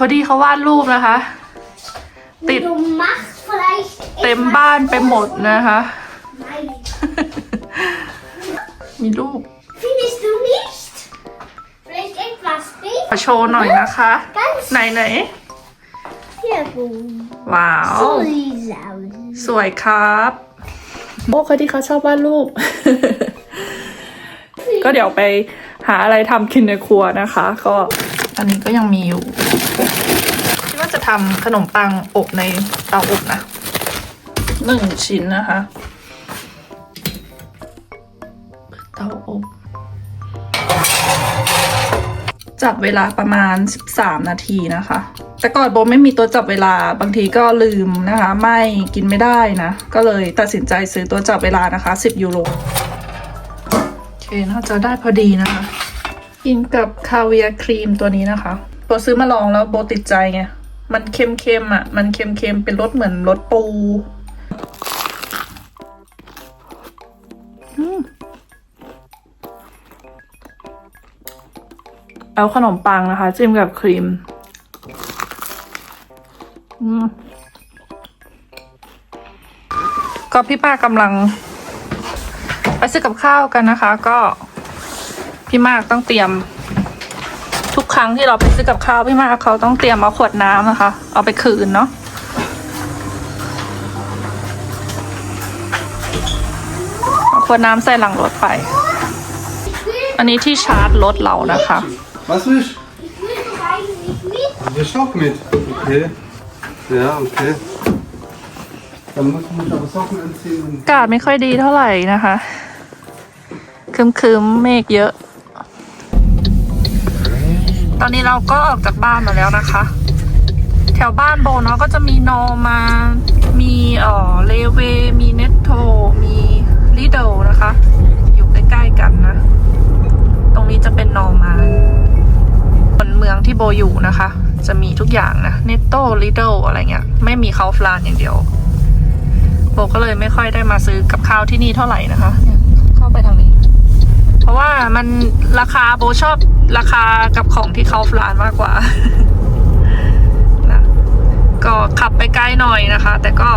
เขาดีเขาวาดรูปนะคะ ติด Du machst vielleicht เต็มบ้านไปหมดนะคะ Nein. มีรูป Findest du nicht? Vielleicht etwas มาโชว์หน่อยนะคะ ganz ไหนไหน hier boom. ว้าว So sieht's aus. สวยครับ โอ้เขาที่เขาชอบวาดรูป ก็เดี๋ยวไปหาอะไรทำกินในครัวนะคะ ก็ อันนี้ก็ยังมีอยู่คิดว่าจะทำขนมปังอบในเตาอบนะหนึ่งชิ้นนะคะเตาอบจับเวลาประมาณ 13 นาทีนะคะ แต่ก่อนโบไม่มีตัวจับเวลาบางทีก็ลืมนะคะ ไม่กินไม่ได้นะ ก็เลยตัดสินใจซื้อตัวจับเวลานะคะ 10 ยูโร โอเคน่าจะได้พอดีนะคะ กินกับคาเวียร์ครีมตัวนี้นะคะโบซื้อมาลองแล้วโบติดใจไง มันเค็มๆอะ มันเค็มๆเป็นรสเหมือนรสปูอเอาขนมปังนะคะ จิ้มกับครีมอืมก็พี่ป้ากำลัง ไปซื้อกับข้าวกันนะคะ ก็ พี่มากต้องเตรียม ทุกครั้งที่เราไปซื้อกับข้าวพี่มากเขาต้องเตรียมเอาขวดน้ำนะคะ เอาไปคืนเนาะเอาขวดน้ำใส่หลังรถไป อันนี้ที่ชาร์จรถเรานะคะ Was will ich? Ich will doch eigentlich mit. Wir auch mit. Okay. Ja, okay. Dann muss ich aber Socken anziehen und อากาศไม่ค่อยดีเท่าไหร่นะคะคึมๆเมฆเยอะ ตอนนี้เราก็ออกจากบ้านมาแล้วนะคะ แถวบ้านโบเนาะก็จะมีนอมา มีอ่อเลเว มีเนตโท มีลิโดนะคะ อยู่ใกล้ๆกันนะ ตรงนี้จะเป็นนอมาบนเมืองที่โบอยู่นะคะ จะมีทุกอย่างนะ เนตโตลิโดอะไรเงี้ย ไม่มีเขาฟลานอย่างเดียว โบก็เลยไม่ค่อยได้มาซื้อกับข้าวที่นี่เท่าไหร่นะคะ เข้าไปทางนี้ เพราะว่ามันราคาโบชอบราคากับของที่เขาฟลานมากกว่านะก็ขับไปไกลหน่อยนะคะ แต่ก็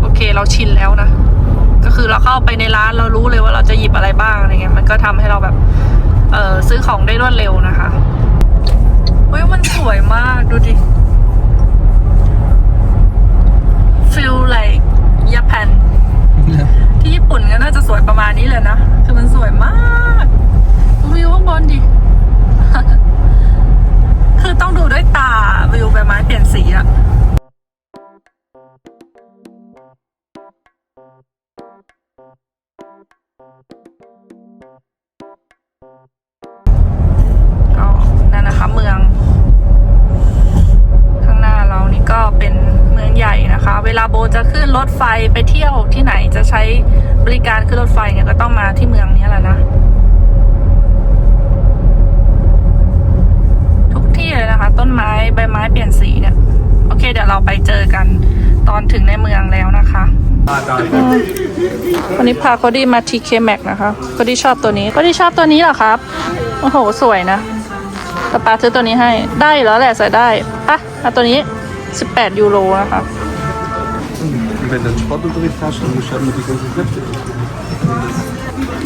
โอเคเราชินแล้วนะก็คือเราเข้าไปในร้านเรารู้เลยว่าเราจะหยิบอะไรบ้างอะไรเงี้ยมันก็ทำให้เราแบบ เออซื้อของได้รวดเร็วนะคะเฮ้ยมันสวยมากดูดิ feel like Japan ที่ญี่ปุ่นก็น่าจะสวยประมาณนี้เลยนะ คือมันสวยมากวิวข้างบนดิ คือต้องดูด้วยตาวิวใบไม้เปลี่ยนสีอะก็นั่นนะคะเมือง ข้างหน้าเรานี่ก็เป็นเมืองใหญ่นะคะ เวลาโบจะขึ้นรถไฟไปเที่ยวที่ไหนจะใช้บริการขึ้นรถไฟเนี่ยก็ต้องมาที่เมืองนี้แหละนะ ทุกที่เลยนะคะ ต้นไม้ใบไม้เปลี่ยนสีเนี่ย โอเค เดี๋ยวเราไปเจอกันตอนถึงในเมืองแล้วนะคะอืมวันนี้พาโคดี้มาทีเคแม็กนะคะโคดี้ชอบตัวนี้โคดี้ชอบตัวนี้เหรอครับ โอ้โห สวยนะป้าปาซื้อตัวนี้ให้ ได้แล้วแหละใส่ได้ปะเอาตัวนี้ 18 ยูโรนะคะ wenn du Sportunterricht hast, dann musst du halt mit die ganzen Kräfte.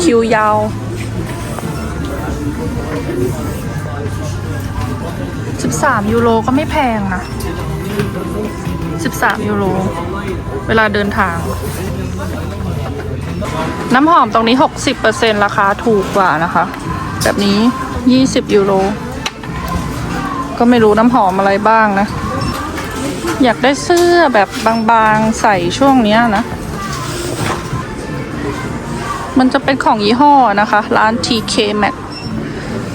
คิวยาว 13 ยูโรก็ไม่แพงนะ 13 ยูโร เวลาเดินทาง น้ำหอมตรงนี้ 60%ราคาถูกกว่านะคะ แบบนี้ 20 ยูโร ก็ไม่รู้น้ำหอมอะไรบ้างนะ อยากได้เสื้อแบบบางๆใส่ช่วงนี้นะ มันจะเป็นของยี่ห้อนะคะ ร้าน TK Max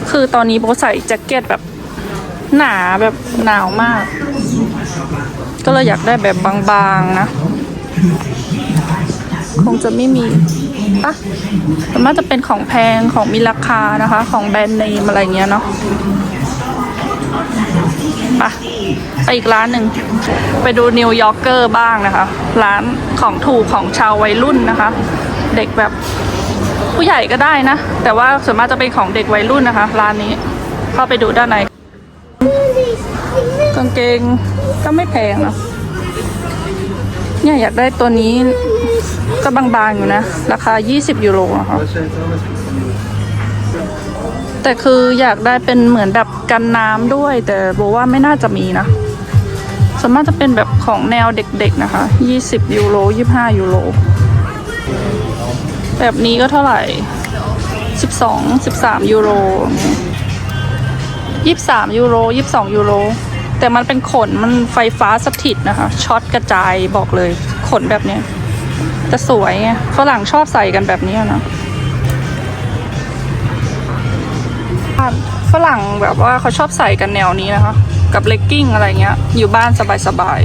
คือตอนนี้โบใส่แจ็คเก็ตแบบหนาแบบหนาวมาก ก็เลยอยากได้แบบบางๆนะ คงจะไม่มีปะแต่มันจะเป็นของแพงของมีราคานะคะ ของแบรนด์เนมอะไรเงี้ยเนาะไปไปอีกร้านหนึ่ง ไปดูนิวยอร์กเกอร์บ้างนะคะ ร้านของถูกของชาววัยรุ่นนะคะ เด็กแบบผู้ใหญ่ก็ได้นะ แต่ว่าส่วนมากจะเป็นของเด็กวัยรุ่นนะคะ ร้านนี้ เข้าไปดูด้านในกางเกง ก็ไม่แพงเนะเนี่ยอยากได้ตัวนี้ก็บางๆอยู่นะ ราคา 20 ยูโรนะคะแต่คืออยากได้เป็นเหมือนแบบกันน้ำด้วย แต่บอกว่าไม่น่าจะมีนะส่วนมากจะเป็นแบบของแนวเด็กๆนะคะ 20 ยูโร 25 ยูโร แบบนี้ก็เท่าไหร่ 12 13 ยูโร 23 ยูโร 22 ยูโร แต่มันเป็นขนมันไฟฟ้าสถิตนะคะ ช็อตกระจายบอกเลยขนแบบเนี้ยแต่สวยไงฝรั่งชอบใส่กันแบบนี้นะฝรั่งแบบว่าเขาชอบใส่กันแนวนี้นะคะ กับเลกกิ้งอะไรเงี้ย อยู่บ้านสบาย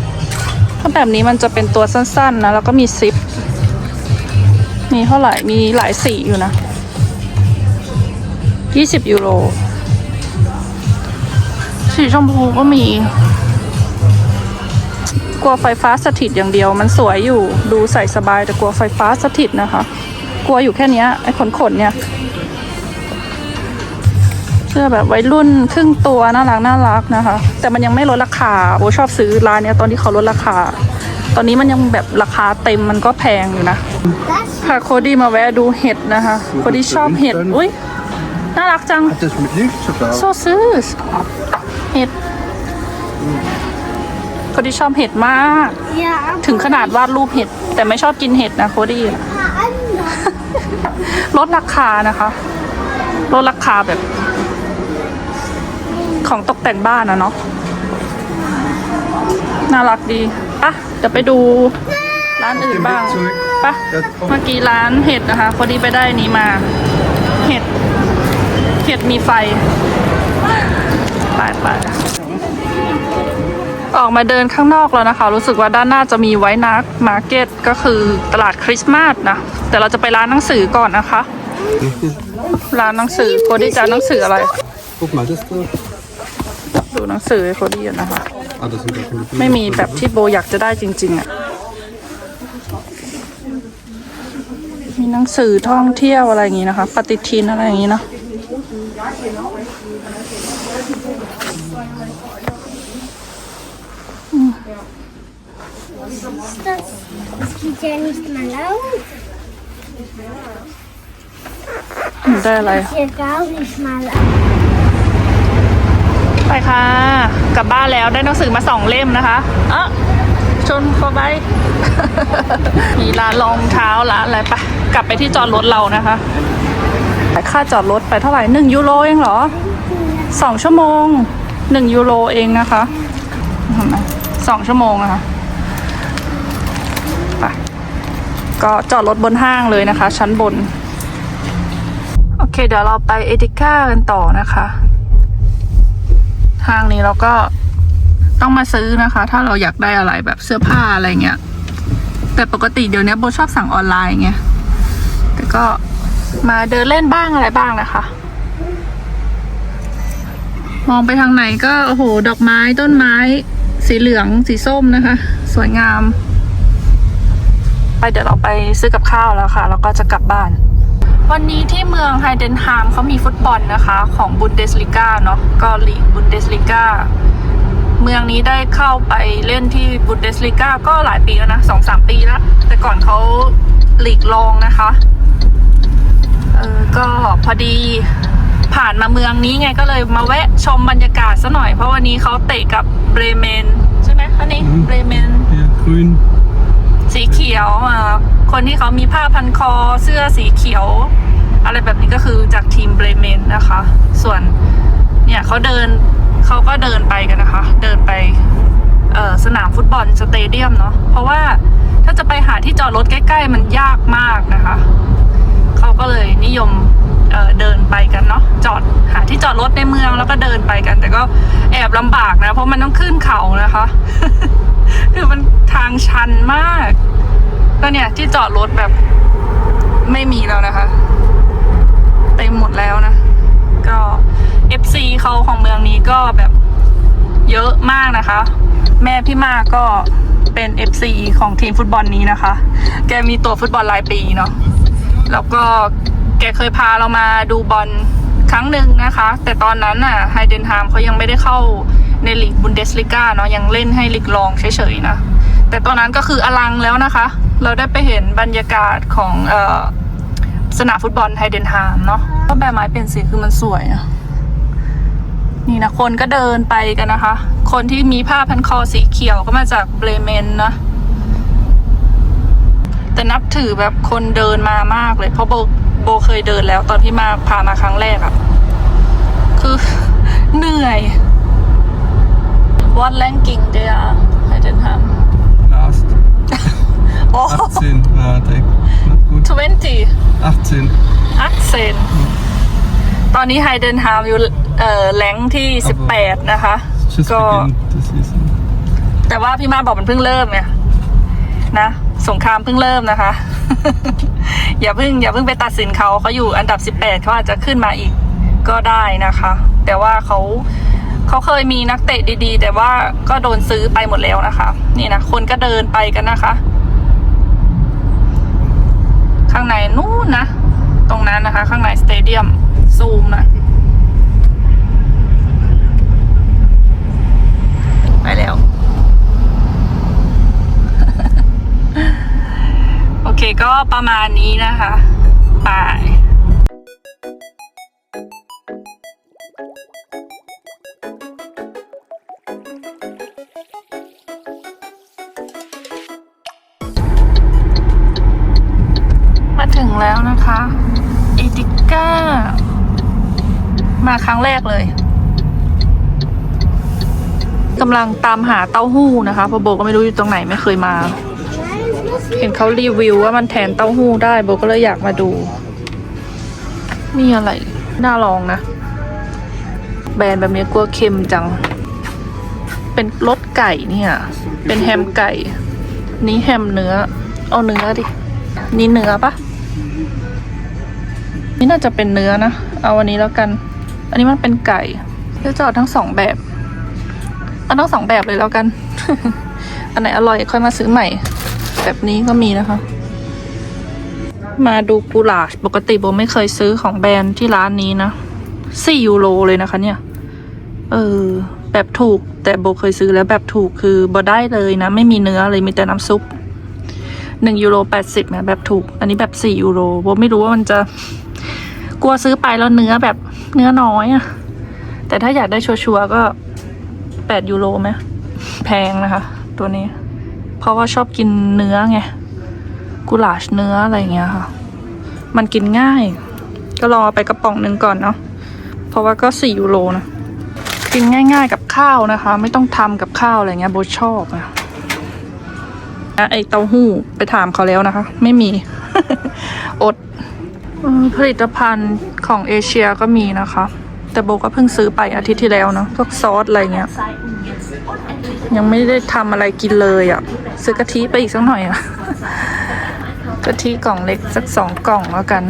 ๆถ้าแบบนี้มันจะเป็นตัวสั้นๆนะแล้วก็มีซิป มีเท่าไหร่มีหลายสีอยู่นะ 20 ยูโร สีชมพูก็มี กลัวไฟฟ้าสถิตอย่างเดียว มันสวยอยู่ดูใส่สบายแต่กลัวไฟฟ้าสถิตนะคะ กลัวอยู่แค่เนี้ยไอ้ขนๆเนี่ย เสื้อแบบวัยรุ่นครึ่งตัวน่ารักน่ารักนะคะ แต่มันยังไม่ลดราคาโบชอบซื้อร้านเนี้ยตอนที่เขาลดราคา ตอนนี้มันยังแบบราคาเต็มมันก็แพงอยู่นะ That's พาโคดี้มาแวะดูเห็ดนะคะโคดี้ชอบเห็ดอุ้ยน่ารักจัง Het is met liefde wel. โซซื้อเห็ด โคดี้ชอบเห็ดมาก yeah. ถึงขนาดวาดรูปเห็ด แต่ไม่ชอบกินเห็ดนะโคดี้ I'm not. ลดราคานะคะลดราคาแบบ ของตกแต่งบ้านนะเนาะน่ารักดีปะเดี๋ยวไปดูร้านอื่นบ้างปะเมื่อกี้ร้านเห็ดนะคะ พอดีไปได้นี้มา เห็ด เห็ดมีไฟ ไปไป ออกมาเดินข้างนอกแล้วนะคะ รู้สึกว่าด้านหน้าจะมีไว้นักมาร์เก็ตก็คือตลาดคริสต์มาสนะแต่เราจะไปร้านหนังสือก่อนนะคะ ร้านหนังสือโคดี้จะเอาหนังสืออะไรดูหนังสือโคดี้นะคะ ไม่มีแบบที่โบอยากจะได้จริง ๆอะ่ะมีหนังสือท่องเที่ยวอะไรอย่างงี้นะคะ ปฏิทินอะไรอย่างงี้เนาะ Das, das geht ja nicht mal auf. ได้อะไร Hier gar nicht mal auf. ไปค่ะ กลับบ้านแล้วได้หนังสือมาสองเล่มนะคะเอะชนเข้าไป มีร้านรองเท้าร้านอะไรไปะกลับไปที่จอดรถเรานะคะค่าจอดรถไปเท่าไหร่หนึ่งยูโรเองเหรอสองชั่วโมงหนึ่งยูโรเองนะคะเห็นไหมสองชั่วโมงนะคะไป ก็จอดรถบนห้างเลยนะคะ ชั้นบน โอเค เดี๋ยวเราไปเอติก้ากันต่อนะคะทางนี้เราก็ต้องมาซื้อนะคะ ถ้าเราอยากได้อะไรแบบเสื้อผ้าอะไรเงี้ย แต่ปกติเดี๋ยวนี้โบชอบสั่งออนไลน์ไงแต่ก็มาเดินเล่นบ้างอะไรบ้างนะคะ มองไปทางไหนก็โอ้โห ดอกไม้ต้นไม้ สีเหลืองสีส้มนะคะ สวยงาม เดี๋ยวเราไปซื้อกับข้าวแล้วค่ะ แล้วก็จะกลับบ้าน วันนี้ที่เมืองไฮเดนฮามเขามีฟุตบอลนะคะของบุนเดสลิก้าเนาะก็ลีกบุนเดสลิก้าเมืองนี้ได้เข้าไปเล่นที่บุนเดสลิก้าก็หลายปีแล้วนะสองสามปีแล้ว แต่ก่อนเขาลีกรองนะคะเออก็พอดีผ่านมาเมืองนี้ไงก็เลยมาแวะชมบรรยากาศซะหน่อยเพราะวันนี้เขาเตะกับเบรเมน ใช่ไหมอันนี้เบรเมน Hier, grün. สีเขียวอ่าคนที่เขามีผ้าพันคอเสื้อสีเขียว อะไรแบบนี้ก็คือจากทีมเบรเมนนะคะ ส่วนเนี่ยเขาเดินเขาก็เดินไปกันนะคะ เดินไปสนามฟุตบอลสเตเดียมเนาะเพราะว่าถ้าจะไปหาที่จอดรถใกล้ ๆ มันยากมากนะคะเขาก็เลยนิยมเเดินไปกันเนาะจอดหาที่จอดรถในเมืองแล้วก็เดินไปกัน แต่ก็แอบลำบากนะ เพราะมันต้องขึ้นเขานะคะ คือมันทางชันมากก็เนี่ยที่จอดรถแบบไม่มีแล้วนะคะเต็มหมดแล้วนะ ก็ FC เขาของเมืองนี้ก็แบบเยอะมากนะคะ แม่พี่มากก็เป็น FC ของทีมฟุตบอลนี้นะคะ แกมีตัวฟุตบอลรายปีเนาะแล้วก็แกเคยพาเรามาดูบอลครั้งหนึ่งนะคะ แต่ตอนนั้นน่ะไฮเดนฮามเขายังไม่ได้เข้า ในลีกบุนเดสลิก้าเนาะยังเล่นให้ลีกรองเฉยๆนะแต่ตอนนั้นก็คืออลังแล้วนะคะ เราได้ไปเห็นบรรยากาศของออสนามฟุตบอลไฮเดนฮามเนาะก็ใบไม้เปลี่ยนสีคือมันสวยอะนี่นะคนก็เดินไปกันนะคะ คนที่มีผ้าพันคอสีเขียวก็มาจากเบรเมนนะแต่นับถือแบบคนเดินมามากเลย เพราะโบโบเคยเดินแล้วตอนที่มาพามาครั้งแรกอะคือเหนื่อย What ranking they are I didn't have Last. โอ้ 18. Ja, det är not gut. 20 18. อักเซนตอนนี้ไฮเดนฮามอยู่เอ่อแรงที่ 18 นะคะ Just ก็ beginnt the season. แต่ว่าพี่มาบอกมันเพิ่งเริ่มไงนะสงครามเพิ่งเริ่มนะคะ อย่าเพิ่งอย่าเพิ่งไปตัดสินเขาเขาอยู่อันดับ 18เขาอาจจะขึ้นมาอีกก็ได้นะคะ แต่ว่าเขา เขาเคยมีนักเตะดีๆ แต่ว่าก็โดนซื้อไปหมดแล้วนะคะ นี่นะคนก็เดินไปกันนะคะ ข้างในนู้นนะ ตรงนั้นนะคะ ข้างในสเตเดียมซูมนะไปแล้ว โอเคก็ประมาณนี้นะคะ บาย มาครั้งแรกเลยกำลังตามหาเต้าหู้นะคะเพราะโบก็ไม่รู้อยู่ตรงไหนไม่เคยมา เห็นเขารีวิวว่ามันแทนเต้าหู้ได้โบก็เลยอยากมาดู มีอะไร น่าลองนะ แบรนด์แบบนี้กลัวเค็มจัง เป็นรสไก่เนี่ย เป็นแฮมไก่ นี่แฮมเนื้อ เอาเนื้อดิ นี่เนื้อปะนี่น่าจะเป็นเนื้อนะ เอาอันนี้แล้วกัน อันนี้มันเป็นไก่เลือกจะเอาทั้งสองแบบเอาทั้งสองแบบเลยแล้วกัน อันไหนอร่อยค่อยมาซื้อใหม่ แบบนี้ก็มีนะคะ มาดูกุหลาบปกติโบไม่เคยซื้อของแบรนด์ที่ร้านนี้นะสี่ยูโรเลยนะคะ เนี่ย เออ แบบถูก แต่โบเคยซื้อแล้วแบบถูกคือโบได้เลยนะ ไม่มีเนื้อเลยมีแต่น้ำซุปหนึ่งยูโรแปดสิบนะแบบถูก อันนี้แบบสี่ยูโรโบไม่รู้ว่ามันจะ กลัวซื้อไปแล้วเนื้อแบบ เนื้อน้อยอะแต่ถ้าอยากได้ชัวร์ๆก็แปดยูโรไหมแพงนะคะ ตัวนี้ เพราะว่าชอบกินเนื้อไง กุหลาบเนื้ออะไรเงี้ยค่ะ มันกินง่าย ก็รอไปกระป๋องหนึ่งก่อนเนาะเพราะว่าก็สี่ยูโรนะกินง่าย ๆกับข้าวนะคะ ไม่ต้องทำกับข้าวอะไรเงี้ยโบชอบอะอะไอเต้าหู้ไปถามเขาแล้วนะคะ ไม่มี อด ผลิตภัณฑ์ของเอเชียก็มีนะคะ แต่โบก็เพิ่งซื้อไปอาทิตย์ที่แล้วเนาะพวกซอสอะไรเงี้ย ยังไม่ได้ทำอะไรกินเลยอะ่ะ ซื้อกะทิไปอีกสักหน่อยอะ่ะกะทิกล่องเล็กสักสองกล่องแล้วกัน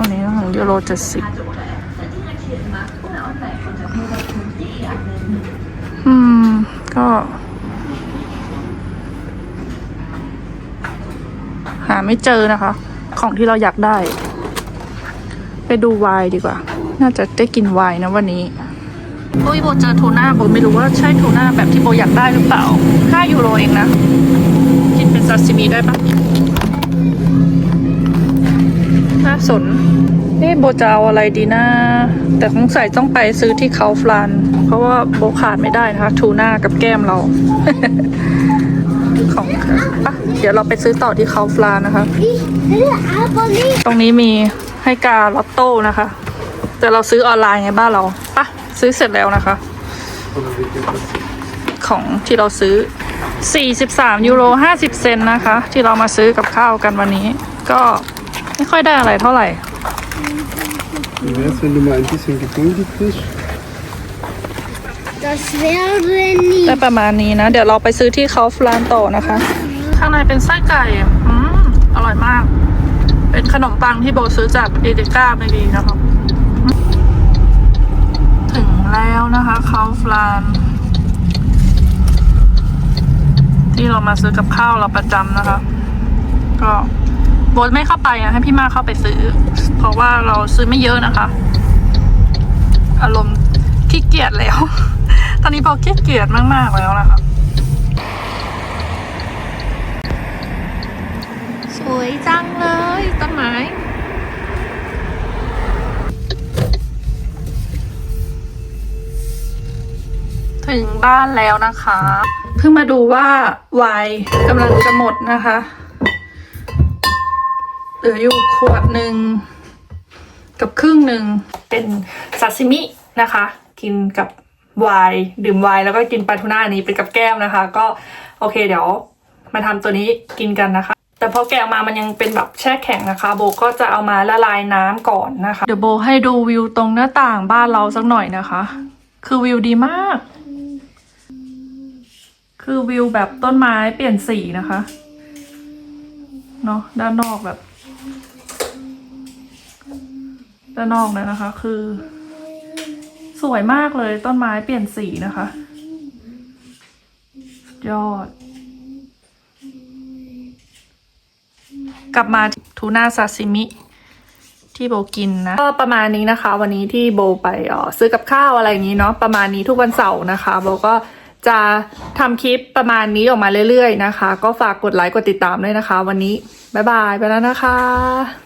อันนี้ของยูโรเจ็ดสิบอืม ก็หาไม่เจอนะคะ ของที่เราอยากได้ ไปดูไวน์ดีกว่า น่าจะได้กินไวน์นะวันนี้โอ้ยโบเจอทูน่าโบไม่รู้ว่าใช่ทูน่าแบบที่โบอยากได้หรือเปล่า5ยูโรเองนะ กินเป็นซาซิมิได้ปะน่าสนนี่โบจะเอาอะไรดีนะ แต่คงใส่ต้องไปซื้อที่เขาฟลาน เพราะว่าโบขาดไม่ได้นะคะ ทูน่ากับแก้มเรา ปะเดี๋ยวเราไปซื้อต่อที่เขาฟลานนะคะ ตรงนี้มีให้กาลอตโต้นะคะ แต่เราซื้อออนไลน์ไงบ้านเราปะซื้อเสร็จแล้วนะคะ Oder wie geht das? ของที่เราซื้อ 43 ยูโร 50 เซนต์นะคะ ที่เรามาซื้อกับข้าวกันวันนี้ ก็ไม่ค่อยได้อะไรเท่าไหร่ ได้ประมาณนี้นะ เดี๋ยวเราไปซื้อที่เขาฟลานโตนะคะ ข้างในเป็นไส้ไก่ อืม อร่อยมาก เป็นขนมปังที่โบซื้อจากเอเดก้าไม่ดีนะคะถึงแล้วนะคะเขาฟลาน ที่เรามาซื้อกับข้าวเราประจำนะคะ ก็โบไม่เข้าไปอะให้พี่มาเข้าไปซื้อ เพราะว่าเราซื้อไม่เยอะนะคะ อารมณ์ขี้เกียจแล้ว อนนี้พอเกลียดมากๆแล้วนะคะสวยจังเลยต้นไม้ถึงบ้านแล้วนะคะ เพิ่งมาดูว่าไวน์กำลังจะหมดนะคะเหลืออยู่ขวดหนึ่งกับครึ่งหนึ่งเป็นซาซิมินะคะ กินกับ ไวน์ดื่มไวน์แล้วก็กินปลาทูน่าอันนี้เป็นกับแก้มนะคะ ก็โอเคเดี๋ยวมาทำตัวนี้กินกันนะคะ แต่พอแกะออกมามันยังเป็นแบบแช่แข็งนะคะ โบก็จะเอามาละลายน้ำก่อนนะคะ เดี๋ยวโบให้ดูวิวตรงหน้าต่างบ้านเราสักหน่อยนะคะ คือวิวดีมาก คือวิวแบบต้นไม้เปลี่ยนสีนะคะเนาะด้านนอกแบบด้านนอกเนี่ยนะคะ คือ วยมากเลยต้นไม้เปลี่ยนสีนะคะ ยอด กลับมาทูน่าซาซิมิที่โบกินนะก็ประมาณนี้นะคะ วันนี้ที่โบไปออซื้อกับข้าวอะไรอย่างนี้เนาะประมาณนี้ทุกวันเสาร์นะคะ โบก็จะทำคลิปประมาณนี้ออกมาเรื่อยๆนะคะ ก็ฝากกดไลค์กดติดตามด้วยนะคะ วันนี้ บ๊ายบายไปแล้วนะคะ